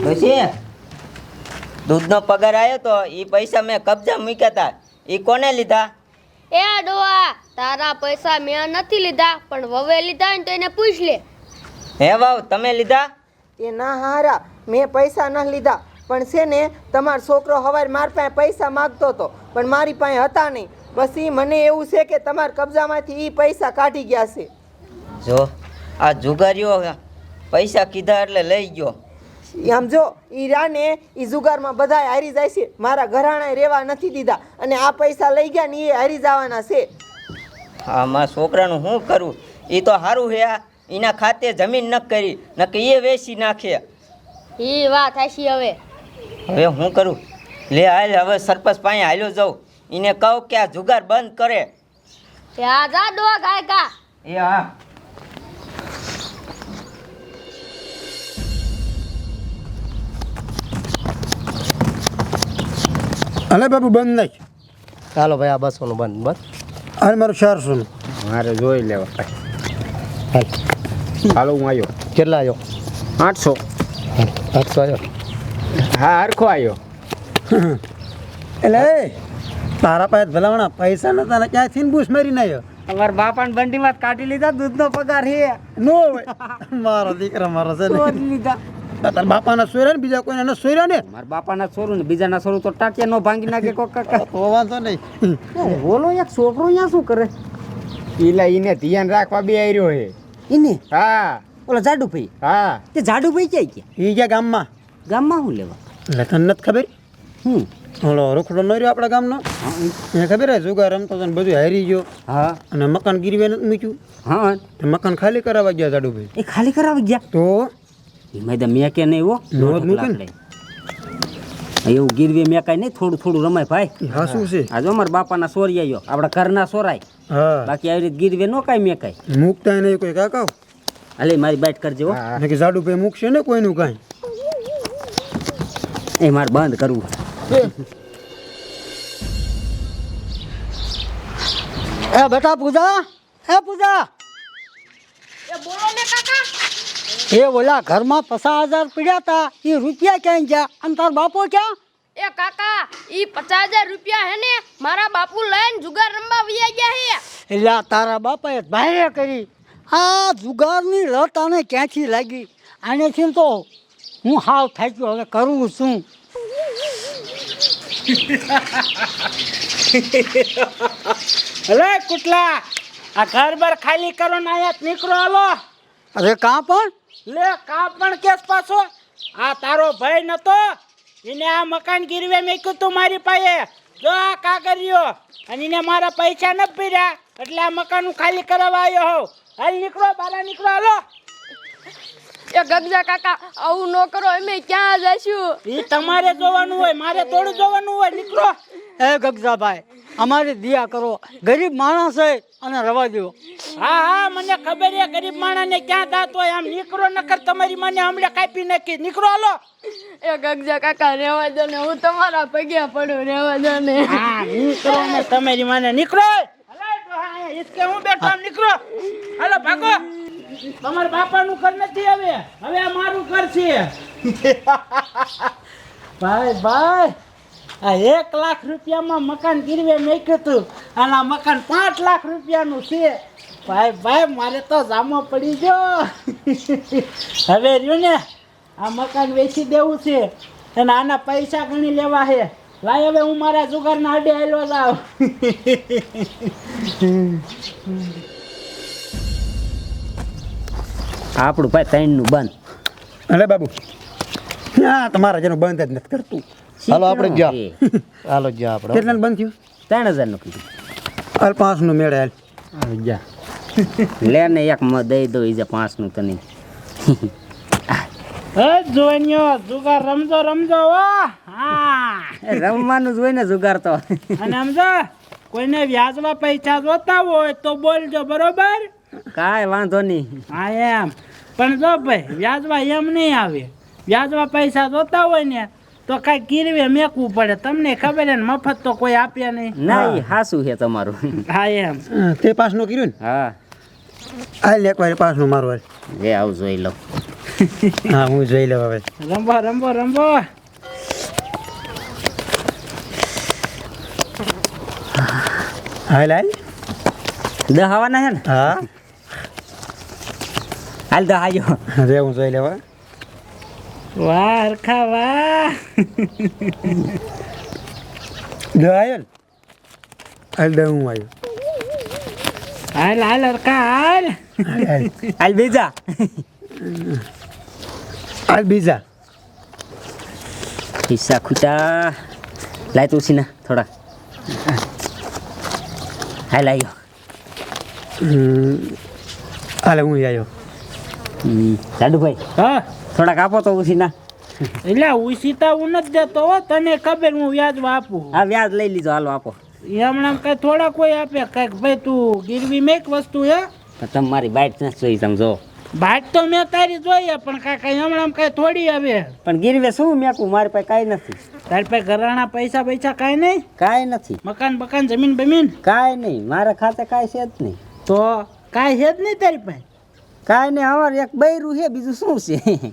ડોશી દૂધનો પગાર આવ્યો તો એ પૈસા મેં કબજા મૂક્યા હતા એ કોને લીધા? એ ડોવા તારા પૈસા મેં નથી લીધા પણ વવે લીધા ને તો એને પૂછ લે. હે વાવ તમે લીધા? એ ના હારા મેં પૈસા ન લીધા. પણ છે ને તમારો છોકરો હવાર મારી પાસે પૈસા માગતો હતો પણ મારી પાસે હતા નહીં. બસ એ મને એવું છે કે તમારા કબજામાંથી એ પૈસા કાઢી ગયા છે. જો આ જુગારીઓ પૈસા કીધા એટલે લઈ ગયો. આમ જો ઈ રાને ઈ જુગારમાં બધા હારી જાય છે. મારા ઘરાણાએ રહેવા નથી દીધા અને આ પૈસા લઈ ગયા ને એ હારી જવાના છે. હા મારા છોકરાનું શું કરું? એ તો સારું હે આ. એના ખાતે જમીન ન કરી નકે એ વેચી નાખે. એ વાત હાશી હવે. હવે હું કરું? લે હાલ હવે સરપંચ પાસે હાલ્યો જાઉં. એને કહું કે આ જુગાર બંધ કરે. આ જા ડોહા ગાય કા એ હા. અલે બાબુ બંધ નાખ ચાલો ભાઈ આ બસોનું બંધ બસ. અરે મારું ચારસોનું મારે જોઈ લેવા. હાલ. હાલો હું આવ્યો કેટલા આવ્યો આઠસો. આઠસો આવ્યો હા હરખો આવ્યો એટલે તારા પાસે ભલાવણા પૈસા નતા ને ક્યાંથી ને બૂસ મારીને આવ્યો અમારા બાપાને બંડીમાં કાઢી લીધા દૂધનો પગાર હે નો મારો દીકરા મારો છે લીધા. તારા બાપાના સોયરા ને બીજા કોઈના ન સોયરા ને મારા બાપાના છોરું ને બીજાના છોરું તો ટાટિયા નો ભાંગી નાખે કોક કાકા. તો વાંધો નહીં. બોલો એક છોકરો અહીંયા શું કરે? ઈલા ઈને ધ્યાન રાખવા બે આવ્યો હે. એને હા. ઓલા જાડુભાઈ? હા. તે જાડુભાઈ ક્યાં ગયા? એ ગયા ગામમાં. ગામમાં શું લેવા? એટલે તને નથી ખબર? હમ. ઓલો રોખડો ન રહ્યો આપણા ગામનો? એ ખબર હે જુગાર રમતો હતો ને બધું હારી ગયો. હા. અને મકાન ગીરવે નથી મૂક્યું. હા. મકાન ખાલી કરાવવા ગયા જાડુભાઈ. એ ખાલી કરાવી ગયા? તો તો મેં કે નહીં હો નો? એવું ગીરવે મેં કાંઈ નહીં થોડું થોડું રમાય ભાઈ. હા શું છે. આજે જો અમારા બાપાના સોરી આવ્યો આપણા ઘરના સોરાય. બાકી આવી રીતે ગીરવે નો કાંઈ મેં કાંઈ. મૂકતા નહીં કોઈ કાકા હાલે મારી બાઈટ કરજે હો. ને કે જાડુભાઈ મૂકશે ને કોઈનું કાંઈ? એ મારે બંધ કરવું. એ. બેટા પૂજા એ પૂજા. એ ઓલા ઘરમાં પચાસ હજાર પડ્યા હતા એ રૂપિયા ક્યાં ગયા? અને તાર બાપો ક્યાં? એ કાકા ઈ પચાસ હજાર રૂપિયા હે ને મારા બાપુ લઈને જુગાર રમવા વયા ગયા હે. એટલે તારા બાપાએ ભાઈ કરી. આ જુગારની લત આને ક્યાંથી લાગી? આનેથી તો હું હાવ થાક્યો હવે કરું શું? અલે કુટલા. આ ઘર બર ખાલી કરો ને અહીંયા નીકળો હાલો. અરે કાં પણ? લે, કા પણ કેસ પાછો. આ તારો ભાઈ નતો. એને આ મકાન ગીરવે મેક્યું તું મારી પાસે જો આ કાગરિયો અને એને મારા પૈસા ન પીર્યા એટલે આ મકાન ખાલી કરાવવા આવ્યો હોઉં. હાલ નીકળો, બારા નીકળો, હાલો. એ ગગજા કાકા આવું ન કરો અમે ક્યાં જશું એ તમારે જોવાનું હોય મારે થોડું જોવાનું હોય નીકળો એ ગગજાભાઈ અમારી દિયા કરો ગરીબ માણસ છે અને રવા દો હા હા મને ખબર છે ગરીબ માણસને ક્યાં દાંત હોય આમ નીકળો નકર તમારી મને હમણાં કાપી નાખી નીકળો હાલો એ ગગજા કાકા રેવા દો ને હું તમારા પગે પડું રેવા દો ને હા નીકળો ને તમારી મને નીકળો હલાય હા, બેઠો આમ નીકળો હાલો ભાગો તમારા બાપાનું ઘર નથી હવે. હવે આ મારું ઘર છે. ભાઈ ભાઈ, આ એક લાખ રૂપિયામાં મકાન ગીરવે મેક્યું હતું. અને આ મકાન પાંચ લાખ રૂપિયાનું છે. ભાઈ ભાઈ, મારે તો જામો પડી ગયો. હવે રહ્યું ને, આ મકાન વેચી દેવું છે. અને આના પૈસા ગણી લેવા છે. લાય હવે હું મારા જુગારના આડે આવેલો જાઉં. આપણું ભાઈ ત્રણનું બંધ. અરે બાબુ. હા તમારા જેનું બંધ જ નથી કરતું. હાલો આપણે ગયા. હાલો ગયા આપણે. કેટલાનું બંધ થયું? ત્રણ હજારનું કીધું. હાલ પાંચનું મેળે હાલ. જા લે ને એક મ દઈ દો ઈજા પાંચનું તને. હે જોઈન્યો જુગાર રમજો રમજો હો. હા. એ રમવાનું જ હોય ને જુગાર તો. અને સમજો કોઈને વ્યાજમાં પૈસા જોતા હોય તો બોલજો બરોબર? કાંઈ વાંધો નહીં. હા એમ. પણ જો ભાઈ વ્યાજમાં એમ નહીં આવે. વ્યાજમાં પૈસા જોતા હોય ને તો કાંઈ ગીરવે મેકવું પડે. તમને ખબર છે ને મફત તો કોઈ આપ્યા નહીં. ના એ હાસું છે તમારું. હા એમ. હા, તે પાસનું કર્યું ને? હા. હાલ એક વાર પાસનું મારું લે આવું જોઈ લો. હા હું જોઈ લઉં હવે. રમવા રમવો રમવો હાલ હાલ. દહ આવવાના છે ને? હા. હાલ દહ આજો રે હું જોઈ લેવા. વાહ હરખા વાહ. દહાયો ને? હાલ દ હું આવ્યો. હાલ હાલ હરખા હાલ. હાલ. બીજા. હાલ બીજા. પૈસા ખૂટા. લાય તુલસીના થોડા. હાલ આવ્યો હાલે હું આવ્યો લાડુભાઈ હા? થોડાક આપો તો ઉસીના. એટલે ઉસીતા હું નથી દેતો હો તને ખબર હું વ્યાજ આપું. આ વ્યાજ લઈ લીધો હાલો આપો. હમણાં કઈ થોડા કોઈ આપે કંઈક ભાઈ તું ગીરવી મેક વસ્તુ હે? તમે મારી બાઇટ નથી જોઈ તમે જો. બાટ તો મેં તારી જોઈએ પણ કાંઈ કઈ હમણાં કઈ થોડી આવે પણ ગીરવે શું મેકું? મારી પાસે કાંઈ નથી. તારી પાસે ઘરાણા પૈસા પૈસા કાંઈ નહીં? કાંઈ નથી. મકાન બકાન જમીન બમીન? કાંઈ નહીં. મારા ખાતે કાંઈ છે જ નહીં. તો કાંઈ છે જ નહીં તારી પાસે? કાંઈ નહીં અમારે એક બૈરું છે બીજું શું છે?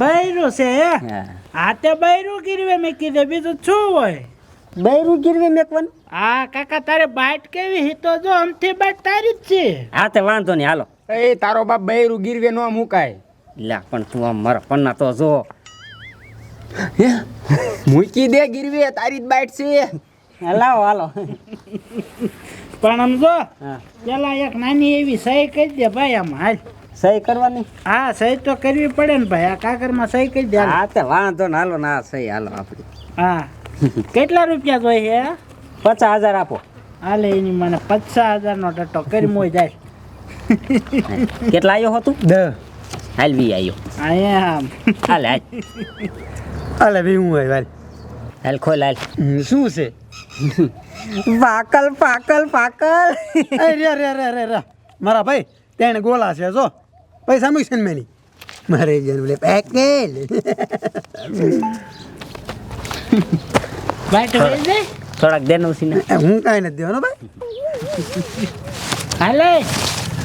બૈરું છે હે? હા. હાથે બૈરું ગીરવે મેં કીધે બીજું શું હોય? બૈરું ગીરવે મેકવાનું? હા કાકા તારે બાઈટ કેવી હી તો જો અમથી બાઈટ તારી જ છે. હા તે વાંધો નહીં હાલો. એ તારો બાપ બૈરું ગીરવે નો મુકાય. લ્યા પણ તું આમ મારા પન્ના તો જો. મૂકી દે ગીરવે તારી જ બાઈટ છે. લાવો હાલો. પણ આમ જો હા. પેલા એક નાની એવી સહી કરી દે ભાઈ આમ હાલ. સહી કરવાની? હા સહી તો કરવી પડે ને ભાઈ આ કાકરમાં સહી કરી દે. હા તે વાંધો ને હાલો ના સહી હાલો આપણી. હા. કેટલા રૂપિયા જોઈએ હે? પચાસ હજાર આપો. હાલે એની મને પચાસ હજારનો ટટ્ટો કરી મોય જાય. કેટલા આવ્યો હતો દ હાલ બી આવ્યો અહીંયા આમ. હાલ હાલ. હાલે બી હું હાલ હાલ ખોલ હાલ. શું છે? પાકલ પાકલ પાકલ એ રે રે રે રે રે. મારા ભાઈ તેને ગોલા છે જો. પૈસા મૂકશે ને મેની. મારે જન બોલે પેકેલ. ભાઈ તો જાય થોડાક દેનો સીને. હું કાંઈ નથી દેવાનો ભાઈ. હાલે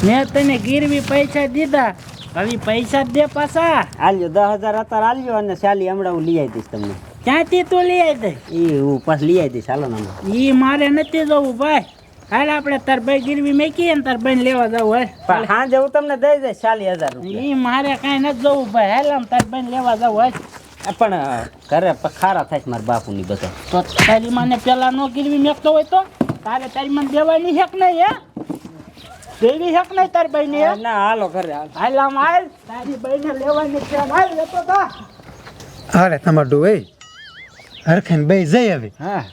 મેં તને ગીરવી પૈસા દીધા હવે પૈસા દે પાછા. આલ્યો દસ હજાર અત્યારે આલ્યો અને શાલી હમણાં હું લઈ આવી દઈશ તમને. ક્યાંથી તું લઈ આવી દે? એ હું પાસ લઈ આવી દઈશ. ચાલો ને એ મારે નથી જવું ભાઈ. હાલ આપણે તાર ભાઈ ગીરવી મેકીએ ને તાર ભાઈ લેવા જવું હોય પણ હા હું તમને દઈ દઈશ ચાલી હજાર એ મારે કાંઈ નથી જવું ભાઈ. હાલ આમ તાર ભાઈ લેવા જવું હોય પણ ઘરે ખારા થાય મારા બાપુની બધા. તો તારી મને પેલા નો ગીરવી મેકતો હોય તો? તારે તારી મને દેવાની હેક નહીં હે? દેવી હેક નહીં તારી ભાઈ હે? ના હાલો ઘરે હાલો. હાલ આમ હાલ. તારી ભાઈને લેવાની છે હાલ લેતો તો હાલે તમારું ભાઈ હરખાઈને બે જઈ હવે. હા.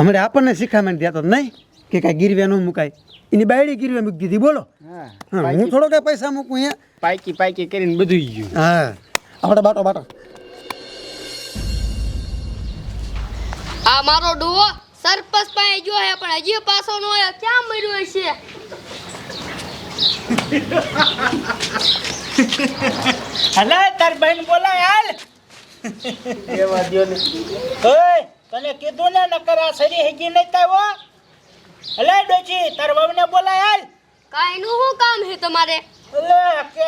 અમારે આપણને શીખામણ દેતો નહીં કે કાંઈ ગીરવે ન મુકાય. એની બાયડી ગીરવે મૂકી દીધી બોલો. હા, હું થોડો કાંઈ પૈસા મૂકું અહીંયા. પાયકી પાયકી કરીને બધું ગયું. હા. આપણે બાટો બાટો આ મારો ડોવો સરપંચ પાસે ગયો હે પણ હજી પાછો નો આયો ક્યાં મર્યો છે હલા તાર બેન બોલાય હાલ. એવા દ્યો ને ઓય તને કીધું ને નકર આ સરી હેગી નહીં તાવો હલે ડોચી તાર વહુને બોલાય હાલ. કાંઈ નું શું કામ છે તમારે? એટલે કે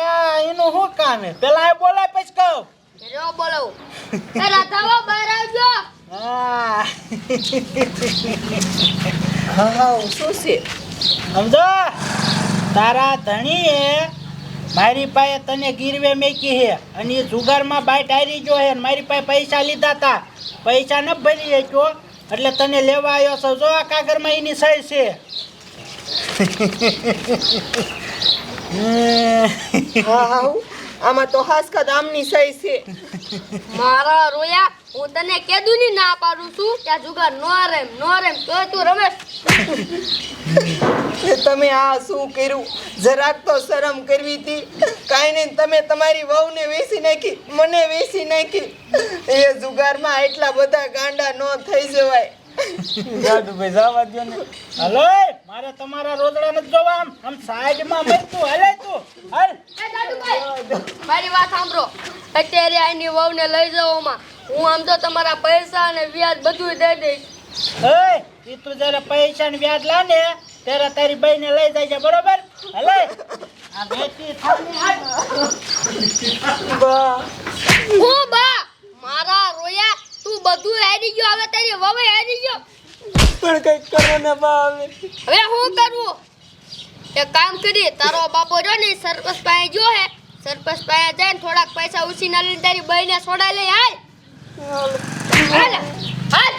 એનું શું કામ હે પેલા એ બોલાય પછી કહું. રહ્યો બોલાવું. એ રાધાવા બહાર આવજો. હા. હા શું છે? સમજો? તારા ધણીએ મારી પાસે તને ગીરવે મેકી હે અને એ જુગારમાં બાઈટ હારી જો હે અને મારી પાસે પૈસા લીધા તા. પૈસા ન ભરી શક્યો. એટલે તને લેવા આવ્યો છો. જો આ કાગરમાં એની સહી છે. આમાં તો હાસકા દામની સહી છે. મારા રોયા હું તને કેદું ની ના પાડું છું. ત્યાં જુગાર નો રેમ નો રેમ તો તું રમેશ. તમે આ શું કર્યું? જરાક તો શરમ કરવી હતી. કાંઈ નહીં તમે તમારી વહુને વેસી નાખી મને વેસી નાખી. એ જુગારમાં એટલા બધા ગાંડા ન થઈ જવાય. જાદુભાઈ જવા દો ને. હલો મારે તમારા રોદડા નથી જોવા આમ. આમ સાઈડમાં મર તું હલે તું. હાલ. એ મારી વાત સાંભળો. અત્યારે આની વહુને લઈ જવામાં હું આમ તો તમારા પૈસા અને વ્યાજ બધું દઈ દઈશ. ઈ તું જરા પૈસા ને વ્યાજ લાને ત્યારે તારી બહેને લઈ જાય છે બરોબર? હલે? આ વેચી થાની હાલ હું બા? મારા રોયા તું બધું હેરી ગયો હવે તારી વવે હેરી ગયો. પણ કંઈક કરો ને બા હવે. હવે હું કરવું એક કામ કરી તારો બાપો જો ને સરપસ પાસે જો હે સરપંચ પાસે જઈને થોડાક પૈસા ઉછીના લઈને તારી બહેને સોડા લઈ હાલ. હાલ હાલ.